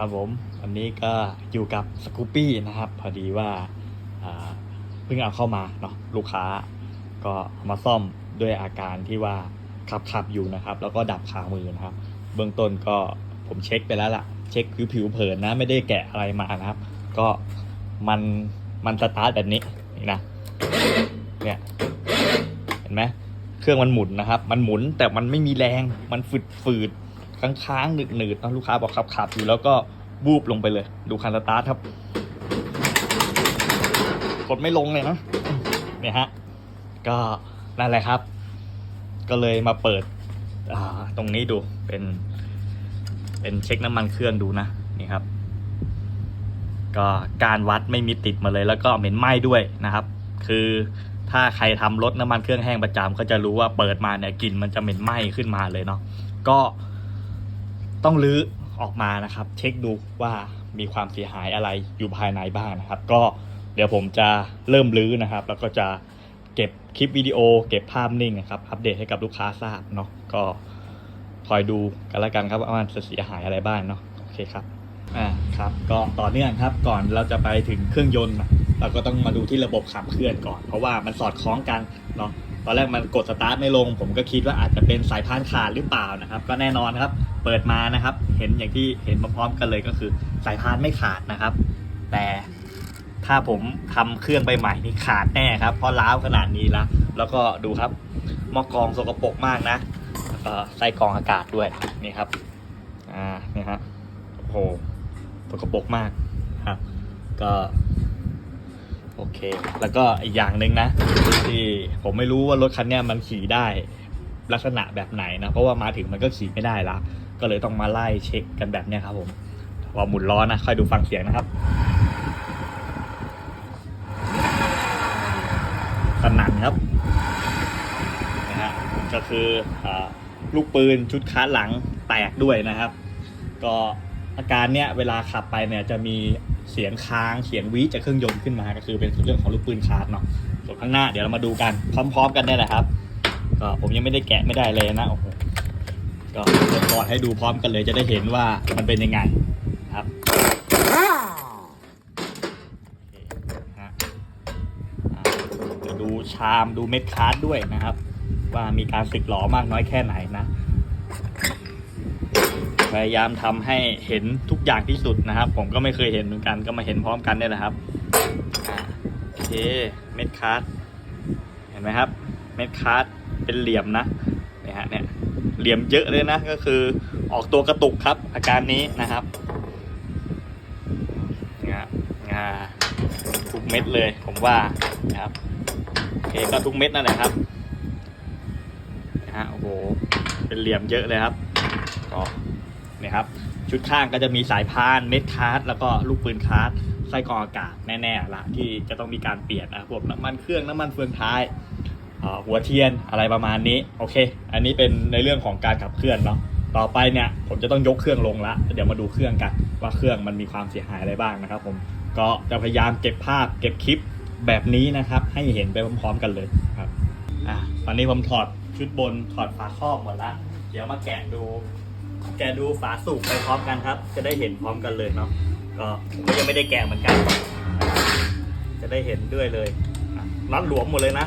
ครับผมวันนี้ก็อยู่กับสกูปปี้นะครับ พอดีว่าเพิ่งเอาเข้ามาเนาะลูกค้าก็มาซ่อมด้วยอาการที่ว่าขับขับอยู่นะครับ แล้วก็ดับขามือนะครับ เบื้องต้นก็ผมเช็คไปแล้วล่ะ เช็คผิวผิวเผินนะ ไม่ได้แกะอะไรมานะครับ ก็มันมันสตาร์ทแบบนี้นี่นะเนี่ยเห็นไหมเครื่องมันหมุนนะครับ มันหมุนแต่มันไม่มีแรงมันฝืดฝืด ค้างๆหนืดหนืดๆนะลูกค้าบอกขับขับอยู่แล้วก็บูบลงไปเลย ดูคันสตาร์ทครับ กดไม่ลงเลยนะเนี่ยฮะ ก็นั่นแหละครับ ก็เลยมาเปิดตรงนี้ดูเป็น เป็นเช็คน้ำมันเครื่องดูนะนี่ครับ ก็การวัดไม่มีติดมาเลย แล้วก็เหม็นไหม้ด้วยนะครับ คือถ้าใครทำรถน้ำมันเครื่องแห้งประจำก็จะรู้ว่าเปิดมาเนี่ยกลิ่นมันจะเหม็นไหม้ขึ้นมาเลยเนาะก็ ต้องรื้อออกมานะครับ เช็คดูว่ามีความเสียหายอะไรอยู่ภายในบ้างนะครับ ก็เดี๋ยวผมจะเริ่มรื้อนะครับ แล้วก็จะเก็บคลิปวิดีโอ เก็บภาพนิ่งนะครับอัปเดตให้กับลูกค้าทราบเนาะก็คอยดูกันล้วกันครับว่ามันจะเสียหายอะไรบ้างเนาะโอเคครับอ่าครับ ก็ต่อเนื่องครับก่อนเราจะไปถึงเครื่องยนต์เราก็ต้องมาดูที่ระบบขับเคลื่อนก่อน เพราะว่ามันสอดคล้องกันเนาะตอนแรกมันกดสตาร์ทไม่ลง ผมก็คิดว่าอาจจะเป็นสายพานขาดหรือเปล่านะครับ ก็แน่นอนครับ ปิดมานะครับ เห็นอย่างที่เห็นพร้อมๆกันเลยก็คือสายพานไม่ขาดนะครับ แต่ถ้าผมทำเครื่องไปใหม่นี่ขาดแน่ครับ เพราะล้าวขนาดนี้แล้วแล้วก็ดูครับหมอกรองสกปรกมากนะแล้วก็ไส้กรองอากาศด้วยนี่ครับอ่านี่ฮะโอ้โหสกปรกมากครับ ก็โอเค แล้วก็อีกอย่างหนึ่งนะที่ผมไม่รู้ว่ารถคันนี้มันขี่ได้ลักษณะแบบไหนนะ เพราะว่ามาถึงมันก็ขี่ไม่ได้ละ ก็เลยต้องมาไล่เช็คกันแบบนี้ครับผมพอหมุนล้อนะค่อยดูฟังเสียงนะครับสนั่นครับนะฮะก็คืออลูกปืนชุดคาหลังแตกด้วยนะครับ ก็อาการเนี้ยเวลาขับไปเนี่ยจะมีเสียงค้างเสียงวีจากเครื่องยนต์ขึ้นมาก็คือเป็นเรื่องของลูกปืนคาดเนาะส่วนข้างหน้าเดี๋ยวเรามาดูกันพร้อม ๆ กันได้แหละครับ ก็ผมยังไม่ได้แกะไม่ได้เลยนะโอ้โห ก็เปิดก่อนให้ดูพร้อมกันเลยจะได้เห็นว่ามันเป็นยังไงครับโอเคฮะดูชามดูเม็ดคาร์ดด้วยนะครับ ว่ามีการสึกหลอมากน้อยแค่ไหนนะ พยายามทำให้เห็นทุกอย่างที่สุดนะครับ ผมก็ไม่เคยเห็นเหมือนกันก็มาเห็นพร้อมกันเนี่ยแหละครับโอเคเม็ดคาร์ดเห็นไหมครับ เม็ดคาร์ดเป็นเหลี่ยมนะเนี่ยฮะเนี่ย เหลี่ยมเยอะเลยนะก็คือออกตัวกระตุกครับ อาการนี้นะครับงางาทุกเม็ดเลยผมว่านะครับโอเคก็ทุกเม็ดนั่นแหละครับนะฮะโอ้โหเป็นเหลี่ยมเยอะเลยครับก็เนี่ยครับชุดข้างก็จะมีสายพานเม็ดคาร์ดแล้วก็ลูกปืนคาร์ดไส้กรองอากาศแน่ๆละที่จะต้องมีการเปลี่ยนนะพวกน้ำมันเครื่องน้ำมันเฟืองท้าย หัวเทียนอะไรประมาณนี้โอเค อันนี้เป็นในเรื่องของการขับเคลื่อนเนาะต่อไปเนี่ยผมจะต้องยกเครื่องลงละเดี๋ยวมาดูเครื่องกันว่าเครื่องมันมีความเสียหายอะไรบ้างนะครับ ผมก็จะพยายามเก็บภาพเก็บคลิปแบบนี้นะครับ ให้เห็นไปพร้อมๆกันเลยครับอะตอนนี้ผมถอดชุดบนถอดฝาครอบหมดละเดี๋ยวมาแกะดู แกะดูฝาสูบไปพร้อมกันครับ จะได้เห็นพร้อมกันเลยเนาะก็ผมก็ยังไม่ได้แกะเหมือนกัน จะได้เห็นด้วยเลยอะน็อตหลวมหมดเลยนะ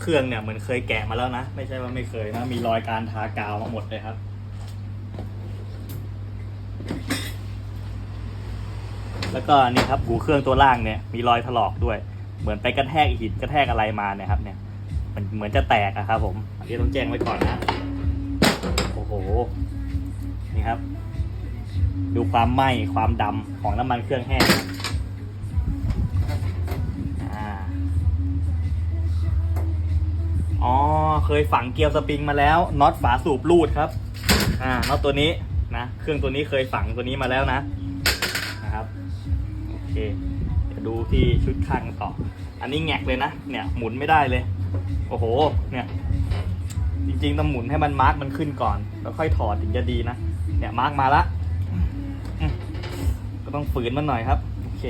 เครื่องเนี่ยเหมือนเคยแกะมาแล้วนะ ไม่ใช่ว่าไม่เคยนะ มีรอยการทากาวมาหมดเลยครับ แล้วก็นี่ครับหูเครื่องตัวล่างเนี่ยมีรอยถลอกด้วย เหมือนไปกระแทกหินกระแทกอะไรมาเนี่ยครับเนี่ยมันเหมือนจะแตกอะครับ ผมอันนี้ต้องแจ้งไว้ก่อนนะโอ้โหนี่ครับ ดูความไหม้ความดำของน้ำมันเครื่องแห้ง อ๋อเคยฝังเกลียวสปริงมาแล้วน็อตฝาสูบรูดครับ อ่าน็อตตัวนี้นะเครื่องตัวนี้เคยฝังตัวนี้มาแล้วนะนะครับโอเคเดี๋ยวดูที่ชุดข้างต่อ อันนี้แงกเลยนะเนี่ยหมุนไม่ได้เลย โอ้โหเนี่ยจริงๆต้องหมุนให้มันมาร์กมันขึ้นก่อน แล้วค่อยถอดถึงจะดีนะเนี่ยมาร์กมาละก็ต้องฝืนมันหน่อยครับโอเค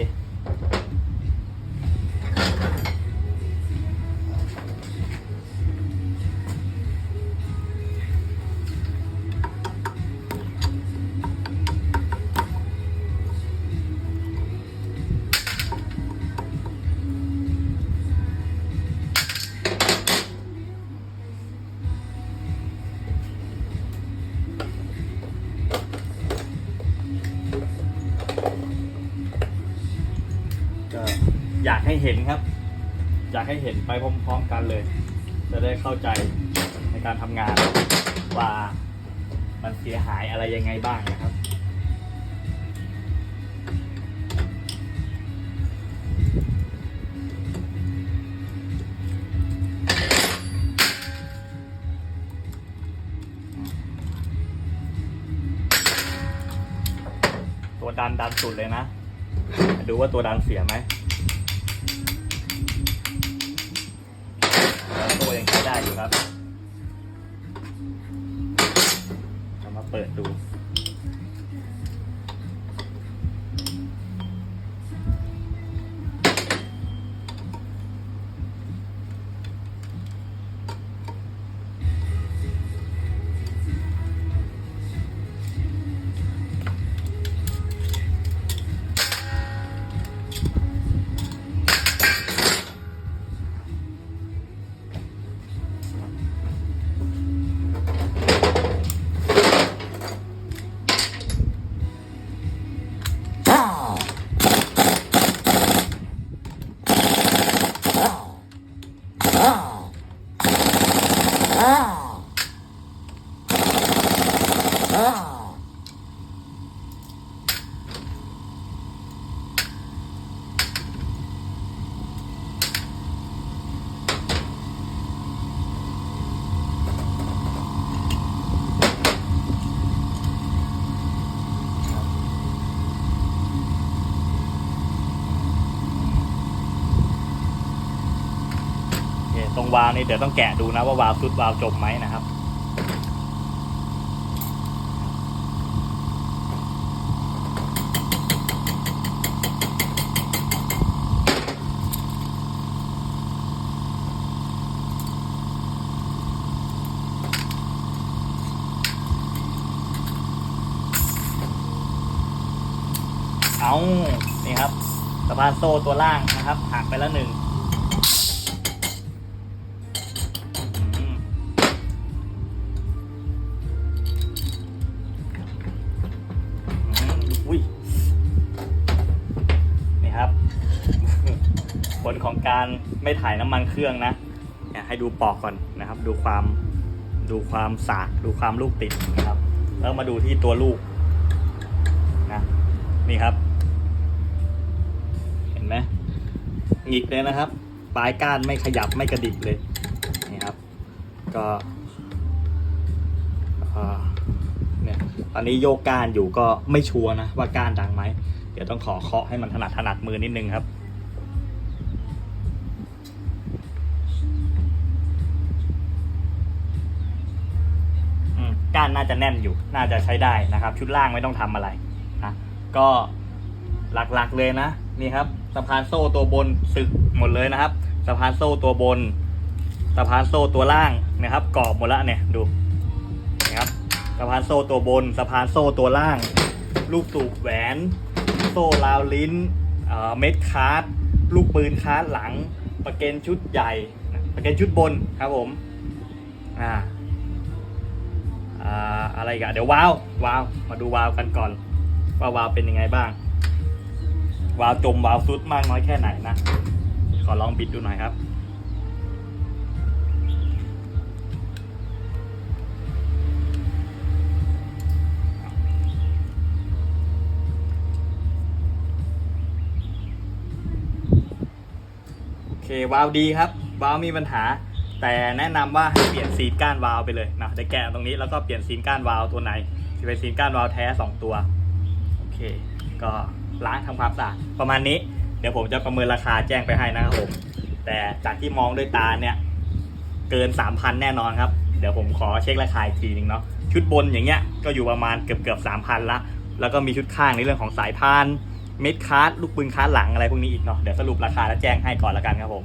เห็นครับ อยากให้เห็นไปพร้อมๆกันเลย จะได้เข้าใจในการทำงานว่ามันเสียหายอะไรยังไงบ้างนะครับตัวดันดันสุดเลยนะ ดูว่าตัวดันเสียไหม ได้อยู่ครับเรามาเปิดดู วาล์วนี่เดี๋ยวต้องแกะดูนะว่าวาล์วซุดวาล์วจมไหมนะครับเอานี่ครับสะพานโซ่ตัวล่างนะครับหักไปแล้วหนึ่ง อุ้ยนี่ครับ ผลของการไม่ถ่ายน้ำมันเครื่องนะเนี่ยให้ดูปอกก่อนนะครับ ดูความดูความสากดูความลูกติดนะครับ แล้วมาดูที่ตัวลูกนะนี่ครับ เห็นไหมหงิกเลยนะครับ ปลายก้านไม่ขยับไม่กระดิกเลย ก็เอ่อเนี่ยตอนนี้โยกก้านอยู่ก็ไม่ชัวร์นะว่าก้านดังไหม เดี๋ยวต้องขอเคาะให้มันถนัดถนัดมือนิดนึงครับก้านน่าจะแน่นอยู่ น่าจะใช้ได้นะครับ ชุดล่างไม่ต้องทำอะไรนะก็หลักๆเลยนะ นี่ครับสะพานโซ่ตัวบนสึกหมดเลยนะครับสะพานโซ่ตัวบน สะพานโซ่ตัวล่างนะครับกรอบหมดล้วเนี่ยดูนะครับสะพานโซ่ตัวบนสะพานโซ่ตัวล่าง ลูกสูบแหวน โซ่ราวลิ้นเเม็ดคาร์ดลูกปืนคาร์ดหลัง ประเกนชุดใหญ่ประเกนชุดบนครับผมอ่าอ่าอะไรกันเดี๋ยววาววาวมาดูวาวกันก่อน ว่าวาวเป็นยังไงบ้าง วาวจมวาวซุดมากน้อยแค่ไหนนะ ขอลองบิดดูหน่อยครับ วาล์วดีครับ วาล์วมีปัญหา แต่แนะนำว่าให้เปลี่ยนซีนก้านวาล์วไปเลยนะเดี๋ยวแกะตรงนี้แล้วก็เปลี่ยนซีนก้านวาล์วตัวไหนเป็นซีนก้านวาล์วแท้สองตัว โอเค ก็ล้างทำความสะอาดประมาณนี้ เดี๋ยวผมจะประเมินราคาแจ้งไปให้นะครับผม แต่จากที่มองด้วยตาเนี่ย เกิน 3,000 แน่นอนครับ เดี๋ยวผมขอเช็คราคาอีกทีนึงเนาะ ชุดบนอย่างเงี้ยก็อยู่ประมาณเกือบเกือบสามพันละ แล้วก็มีชุดข้างในเรื่องของสายพาน เม็ดคาร์ดลูกปืนคาร์ดหลังอะไรพวกนี้อีกเนาะเดี๋ยวสรุปราคาแล้วแจ้งให้ก่อนละกันครับผม